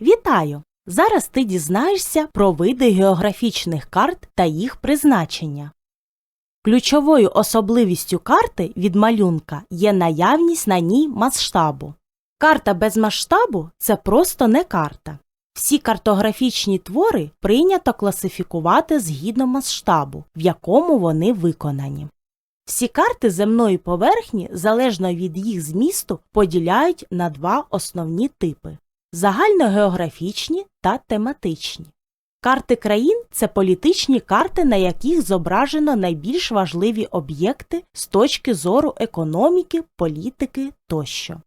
Вітаю! Зараз ти дізнаєшся про види географічних карт та їх призначення. Ключовою особливістю карти від малюнка є наявність на ній масштабу. Карта без масштабу це просто не карта. Всі картографічні твори прийнято класифікувати згідно масштабу, в якому вони виконані. Всі карти земної поверхні, залежно від їх змісту, поділяють на два основні типи загальногеографічні та тематичні. Карти країн це політичні карти, на яких зображено найбільш важливі об'єкти з точки зору економіки, політики тощо.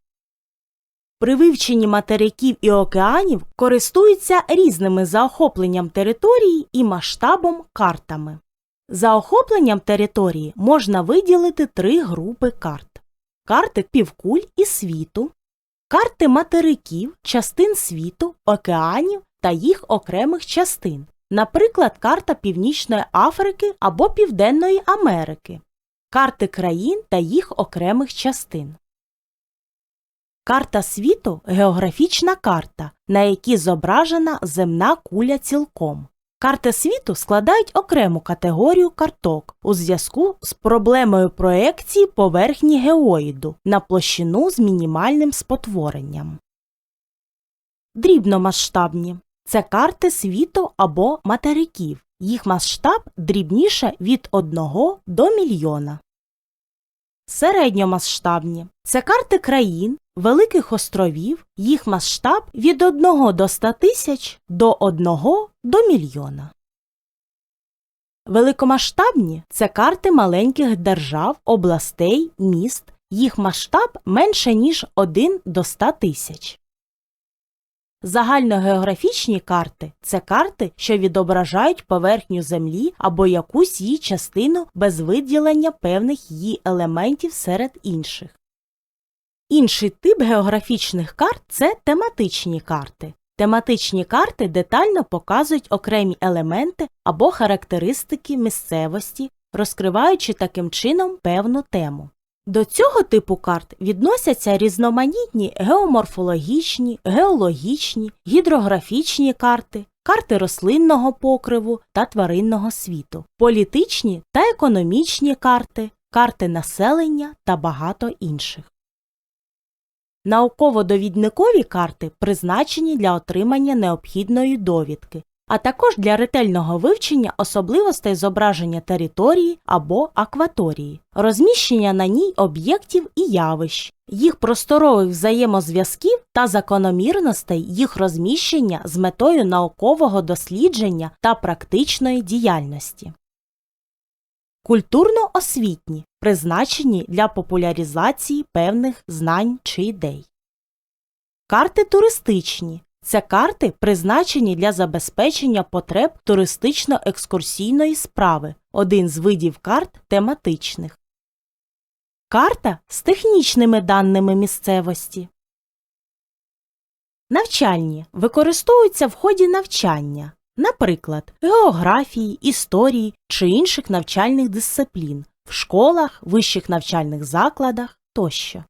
При вивченні материків і океанів користуються різними за охопленням території і масштабом картами. За охопленням території можна виділити три групи карт: карти півкуль і світу, карти материків, частин світу, океанів та їх окремих частин, наприклад, карта Північної Африки або Південної Америки, карти країн та їх окремих частин. Карта світу географічна карта, на якій зображена земна куля цілком. Карти світу складають окрему категорію карток у зв'язку з проблемою проекції поверхні геоїду на площину з мінімальним спотворенням. Дрібномасштабні це карти світу або материків. Їх масштаб дрібніше від 1 до мільйона. Середньомасштабні це карти країн, великих островів, їх масштаб від 1 до 100 тисяч до 1 до мільйона. Великомасштабні це карти маленьких держав, областей, міст, їх масштаб менше ніж 1 до 100 тисяч. Загальногеографічні карти це карти, що відображають поверхню Землі або якусь її частину без виділення певних її елементів серед інших. Інший тип географічних карт це тематичні карти. Тематичні карти детально показують окремі елементи або характеристики місцевості, розкриваючи таким чином певну тему. До цього типу карт відносяться різноманітні геоморфологічні, геологічні, гідрографічні карти, карти рослинного покриву та тваринного світу, політичні та економічні карти, карти населення та багато інших. Науково-довідникові карти призначені для отримання необхідної довідки, а також для ретельного вивчення особливостей зображення території або акваторії, розміщення на ній об'єктів і явищ, їх просторових взаємозв'язків та закономірностей їх розміщення з метою наукового дослідження та практичної діяльності. Культурно-освітні призначені для популяризації певних знань чи ідей. Карти туристичні це карти, призначені для забезпечення потреб туристично-екскурсійної справи, один з видів карт тематичних. Карта з технічними даними місцевості. Навчальні використовуються в ході навчання, наприклад, географії, історії чи інших навчальних дисциплін в школах, вищих навчальних закладах тощо.